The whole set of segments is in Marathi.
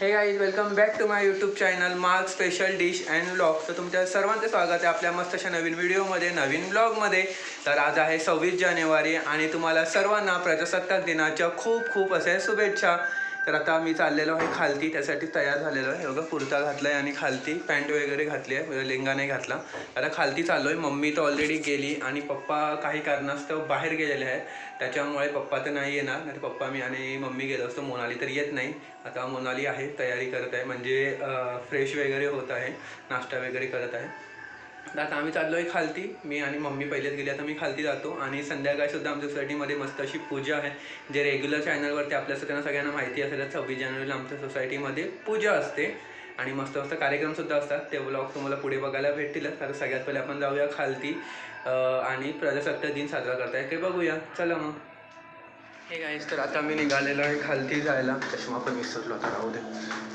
Hey guys welcome back to my YouTube channel mark special dish and blog तर तुमच्या सर्वांचं स्वागत आहे आपल्या मस्त अशा नवीन व्हिडिओमध्ये नवीन ब्लॉगमध्ये तर आज आहे सव्वीस जानेवारी आणि तुम्हाला सर्वांना प्रजासत्ताक दिनाच्या खूप खूप असे शुभेच्छा. तर आता मी चाललेलो आहे खालती त्यासाठी तयार झालेलो आहे. बघा कुर्ता घातला आहे आणि खालती पॅन्ट वगैरे घातली आहे लेंगा नाही घातला. आता खालती चाललो आहे मम्मी तर ऑलरेडी गेली आणि पप्पा काही कारणास्तव बाहेर गेलेले आहेत. त्याच्यामुळे पप्पा तर नाही येणार. नाही तर पप्पा मी आणि मम्मी गेलो असतो. मोनाली तर येत नाही. आता मोनाली आहे तयारी करत आहे. म्हणजे फ्रेश वगैरे होत आहे. नाश्ता वगैरे करत आहे. तर आता आम्ही चाललो आहे खालती. मी आणि मम्मी पहिलेच गेली. आता मी खालती जातो. आणि संध्याकाळीसुद्धा आमच्या सोसायटीमध्ये मस्त अशी पूजा आहे. जे रेग्युलर चॅनलवरती आपल्या सगळ्यांना सगळ्यांना माहिती असेल सव्वीस जानेवारीला आमच्या सोसायटीमध्ये पूजा असते. आणि मस्त मस्त कार्यक्रमसुद्धा असतात. ते ब्लॉग तुम्हाला पुढे बघायला भेटतीलच तर सगळ्यात पहिले आपण जाऊया खालती. आणि प्रजासत्ताक दिन साजरा करताय. ते बघूया. चला मग. हे गाईस तर आता मी निघालेलो आहे खालती जायला. चष्मा पण विसरलो आता राहू दे.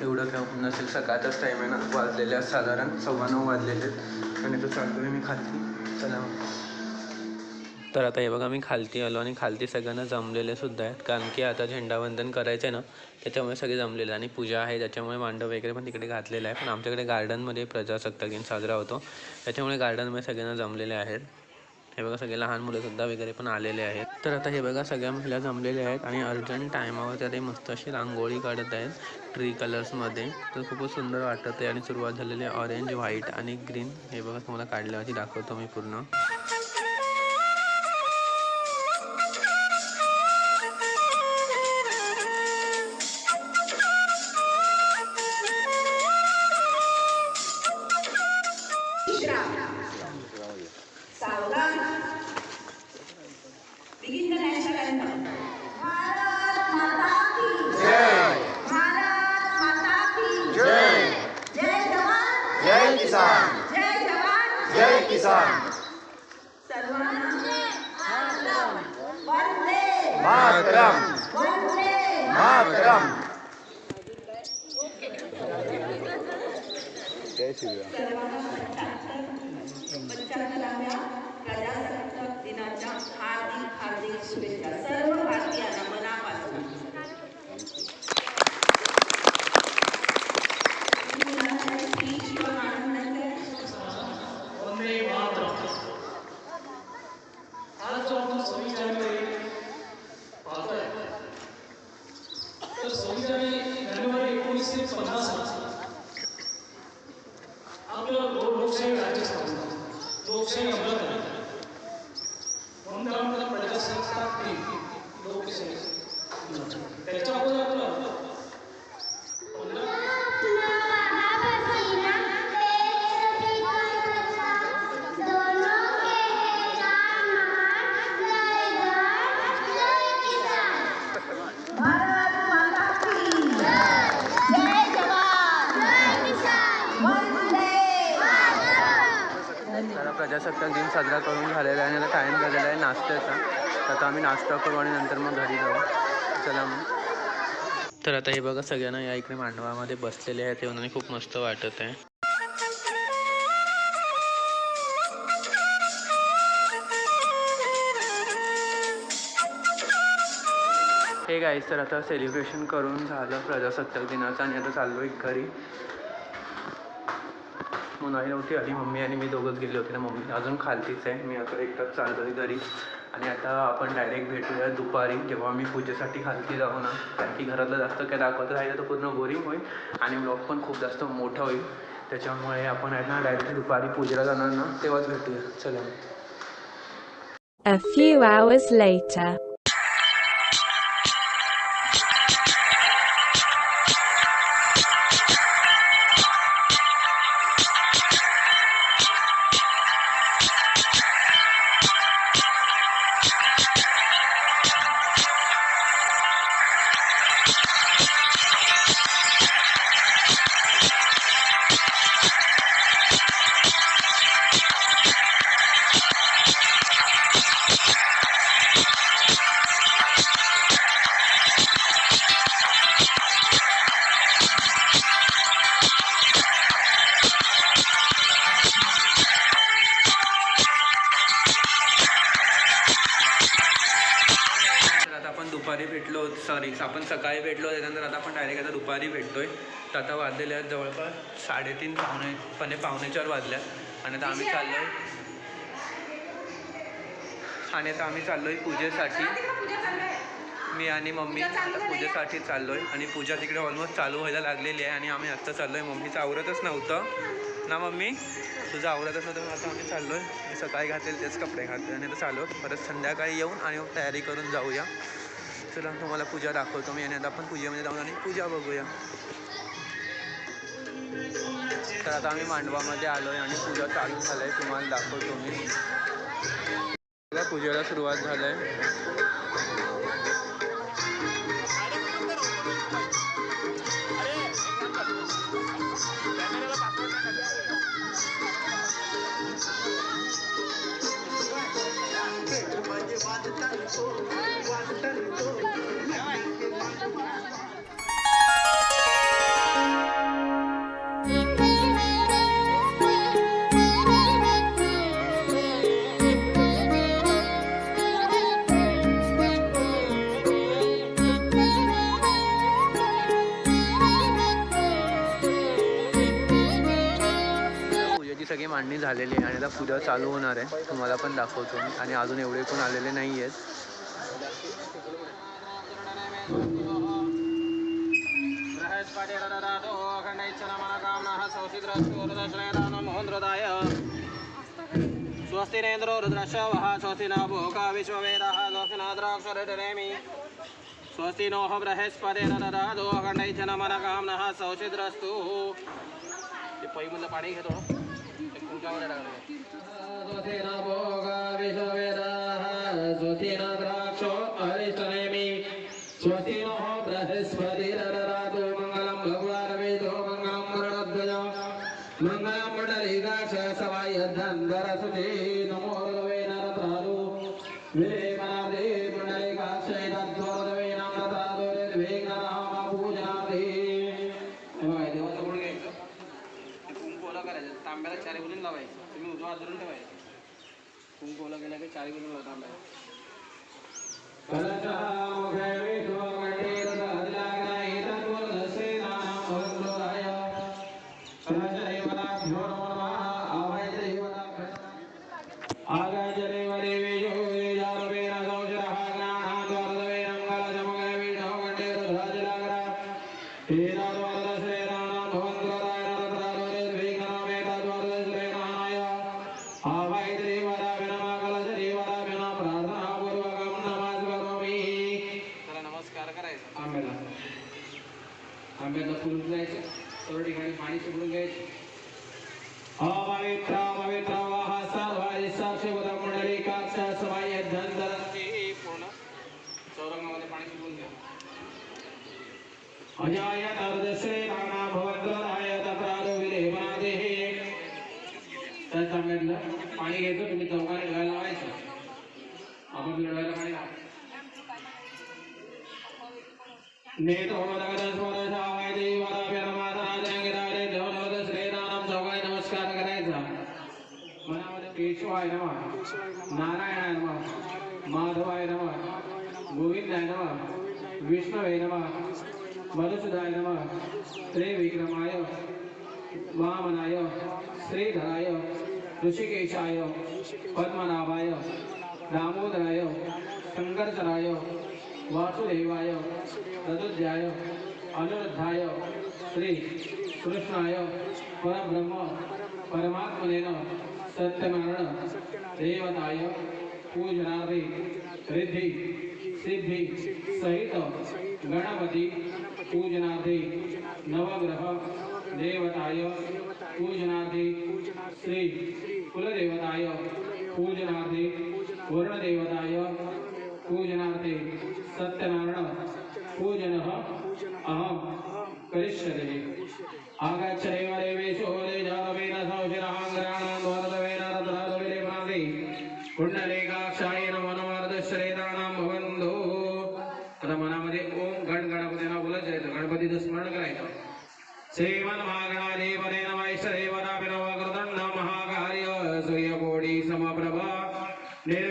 एवढं काय नसेल. सकाळचाच टाईम आहे ना. वाजलेले आहेत साधारण सव्वा नऊ वाजलेले आहेत. आणि तो चालतो आहे मी खालती. चला तर आता हे बघा मी खालती आलो आणि खालती सगळ्यांना जमलेले सुद्धा आहेत. कारण की आता झेंडावंदन करायचं आहे ना त्याच्यामुळे सगळे जमलेले. आणि पूजा आहे त्याच्यामुळे मांडव वगैरे पण तिकडे घातलेलं आहे. पण आमच्याकडे गार्डनमध्ये प्रजासत्ताक दिन साजरा होतो. त्याच्यामुळे गार्डनमध्ये सगळ्यांना जमलेले आहेत. हे बघा सगळे लहान मुलंसुद्धा वगैरे पण आलेले आहेत. तर आता हे बघा सगळ्या महिला जमलेल्या आहेत आणि अर्जंट टायमावर त्या ते मस्त अशी रांगोळी काढत आहेत ट्री कलर्समध्ये तर खूपच सुंदर वाटत आहे आणि सुरुवात झालेली ऑरेंज व्हाईट आणि ग्रीन हे बघा तुम्हाला काढल्यावरती दाखवतो मी पूर्ण. Pakistan. Matram. Matram. जय श्री राम लोकशाही अंमलात आली म्हणून त्याला म्हणतात प्रजासत्ताक दिन लोकशाही प्रजासत्ताक दिन साजरा करून झालेला आहे आणि आता टाईम झालेला आहे नाश्त्याचा. तर आता आम्ही नाश्ता करू आणि नंतर मग घरी जाऊ. चला मग. तर आता हे बघा सगळ्यांना या इकडे मांडवामध्ये बसलेले आहेत. ते आणि खूप मस्त वाटत आहे. हे गाईस तर आता सेलिब्रेशन करून झालं प्रजासत्ताक दिनाचं आणि आता चाललो एक घरी. मोनाली नव्हती आली मम्मी आणि मी दोघंच गेले होते ना मम्मी. अजून खालतीच आहे. मी आता एकटाच चालतो आहे घरी. आणि आता आपण डायरेक्ट भेटूया दुपारी जेव्हा मी पूजेसाठी खालती जाऊ ना. कारण की घरातलं जास्त काय दाखवत राहिलं तर पूर्ण बोरिंग होईल. आणि ब्लॉग पण खूप जास्त मोठा होईल. त्याच्यामुळे आपण आहे ना डायरेक्ट दुपारी पूजेला जाणार ना तेव्हाच भेटूया. चला. A few hours later. साडेतीन पावणे पणे पावणे चार वाजल्या. आणि आता आम्ही चाललोय आणि आता आम्ही चाललोय पूजेसाठी. पूजा चालू आहे मी आणि मम्मी आता पूजेसाठी चाललोय. आणि पूजा तिकडे ऑलमोस्ट चालू व्हायला लागलेली आहे. आणि आम्ही आत्ता चाललोय. मम्मीचं आवरतच नव्हतं. ना मम्मी? तुझं आवरतच नव्हतं आता आम्ही चाललोय. मी सकाळी घातलेले तेच कपडे घातले. आणि आता चालू. परत संध्याकाळी येऊन आणि मग तयारी करून जाऊया. चला तुम्हाला पूजा दाखवतो मी. आणि आता आपण पूजेमध्ये जाऊन आणि पूजा बघूया. तर आता आम्ही मांडवामध्ये आलो आहे आणि पूजा चालू झालंय. तुम्हाला दाखवतो मी. पूजेला सुरुवात झालंय. आहे मांडणी झालेली आहे आणि आता पूजा चालू होणार आहे. तुम्हाला पण दाखवतो मी. आणि अजून एवढे कोण आलेले नाही आहेत स्वस्ति नेन्द्रो रुद्रशवः स्वस्ति न भोगा विश्ववेदः स्वस्ति न द्राक्षरटनेमि स्वस्ति नोह बृहस्पतिर्न ददातु अखण्डैश्च मनकाम्नः सौचिद्रस्तु ते पैमधलं पाणी घेतो ते कुंकामध्ये स्वस्ति न भोगा मङ्गलं भगवान् वेदो मङ्गलं मङ्गलं धन्वरसुते नमो रवे नरत्रादु विलेपनादे मण्डलीकाक्ष तद्वरदवे नमरत्रादु पूजनादे बघा देवाचं गुण घ्यायचं ते कुंकू ओला आंब्याला चारी बोलून लावायचं. तुम्ही उजवा हात धरून ठेवायचं. कुंकूला गेला की चारी बोलून लावता आंब्याला विकास काक्ष सवाय धनधरस्ती पूर्ण चौरंगामध्ये पाणी शिपडून घ्या. अजाय तर्दश्री राणा भवंतराय पाणी घ्यायचं तुम्ही चौकाने लढायला लावायचं. आपण लढायला पाणी लावा. नमस्कार करायचा. मनामध्ये केशवाय नम। नारायणाय नम। माधवाय नम। गोविंदाय नम। विष्णवे नम। मधुसूदाय नम। त्रिविक्रमाय वामनाय श्रीधराय ऋषिकेशाय पद्मनाभाय दामोदराय शंकरचराय वासुदेवाय तदुद्याय अनुरुद्धाय श्री कृष्णाय परब्रह्म परमात्मनेन सत्यनारायण देवताय पूजनादि, रिद्धि, सिद्धि सहित गणपति, पूजनादि, नवग्रह देवताय पूजनादि, श्री कुलदेवताय पूजनादि वरुणदेवताय पूजनादि, सत्यनारायण, पूजन अहम कर आगे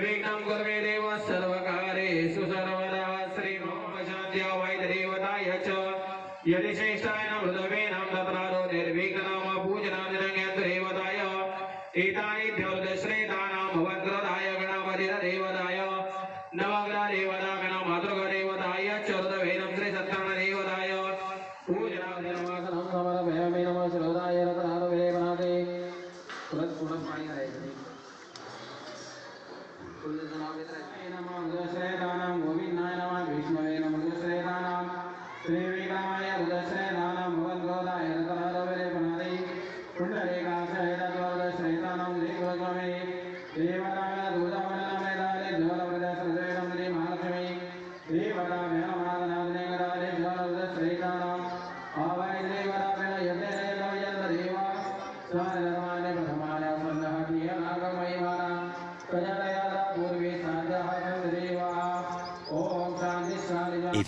सर्वेणां कर्मे देव सर्वकारेषु सर्वदा श्रीमोपशान्त्या वै देवताय च यदि श्रेष्ठाय न हृदवेनां तत्रारो निर्विघ्नाम पूजनादिरङ्गदेवताय एतानि ध्योर्दश्रेतानां भवद्रदाय गणापतिरदेवताय नवग्रदेवता गणमातृगदेवताय च श्रीसत्तानदेवताय पूजनादिनमासनं नमः नमः श्रोताय रत्नानुवेवनादे पुनः पुनः पाणि ¡Suscríbete al canal!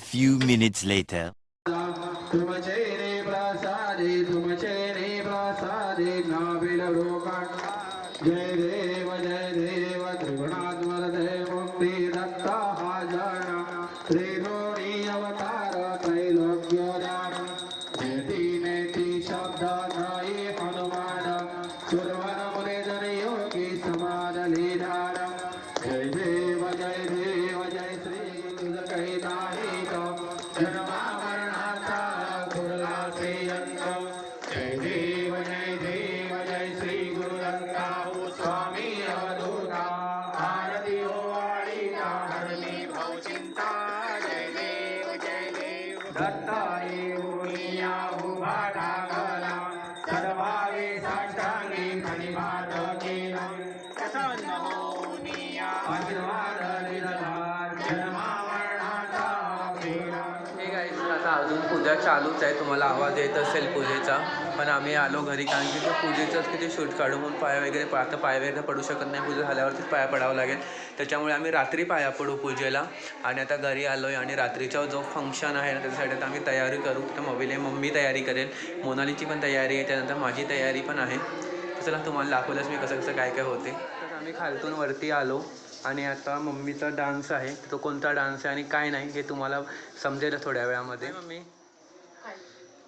few minutes later. Jai Deva Jai देव चालूच आहे तुम्हाला आवाज येत असेल पूजेचा. पण आम्ही आलो घरी कारण की ते पूजेचंच किती शूट काढू म्हणून पाय वगैरे आता पाय वगैरे पडू शकत नाही पूजा झाल्यावरतीच पाया पडावं लागेल. त्याच्यामुळे आम्ही रात्री पाया पडू पूजेला. आणि आता घरी आलो आहे आणि रात्रीचा जो फंक्शन आहे ना त्याच्यासाठी आता आम्ही तयारी करू. तर मम्मीने मम्मी तयारी करेल. मोनालीची पण तयारी आहे त्यानंतर माझी तयारी पण आहे. चला तुम्हाला दाखवलंच मी कसं कसं काय काय होते. तर आम्ही खालतून वरती आलो. आणि आता मम्मीचा डान्स आहे. तो कोणता डान्स आहे आणि काय नाही हे तुम्हाला समजेल थोड्या वेळामध्ये. मम्मी.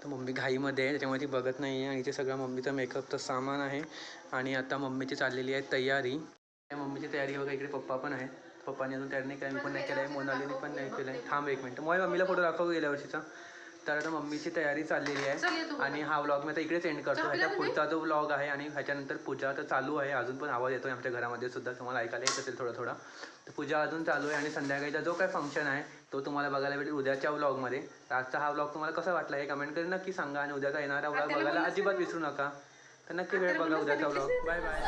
तर मम्मी घाईमध्ये आहे त्याच्यामुळे ती बघत नाही आहे. आणि इथे सगळं मम्मीचं मेकअपचं सामान आहे. आणि आता मम्मीची चाललेली आहे तयारी. त्या मम्मीची तयारी बघा इकडे पप्पा पण आहेत. पप्पाने अजून तयारी नाही केली मी पण नाही केलं आहे मोनालीने पण नाही केलं आहे थांब एक मिनटं. मग मम्मीला फोटो दाखव गेल्या वर्षीचा. तर आता मम्मीची तयारी चाललेली आहे. आणि हा व्लॉग मी आता इकडेच एंड करतो. ह्याच्या पुढचा जो व्लॉग आहे आणि ह्याच्यानंतर पूजा तर चालू आहे. अजून पण आवाज येतो आमच्या घरामध्ये सुद्धा. तुम्हाला ऐकायला येत असेल थोडा थोडा. तर पूजा अजून चालू आहे आणि संध्याकाळीचा जो काय फंक्शन आहे तो तुम्हाला बघायला भेटेल उद्याच्या व्लॉगमध्ये तर आजचा हा व्लॉग तुम्हाला कसा वाटला हे कमेंट करून नक्की सांगा आणि उद्याचा येणारा व्लॉग बघायला अजिबात विसरू नका. तर नक्की वेळ बघा उद्याचा व्लॉग बाय बाय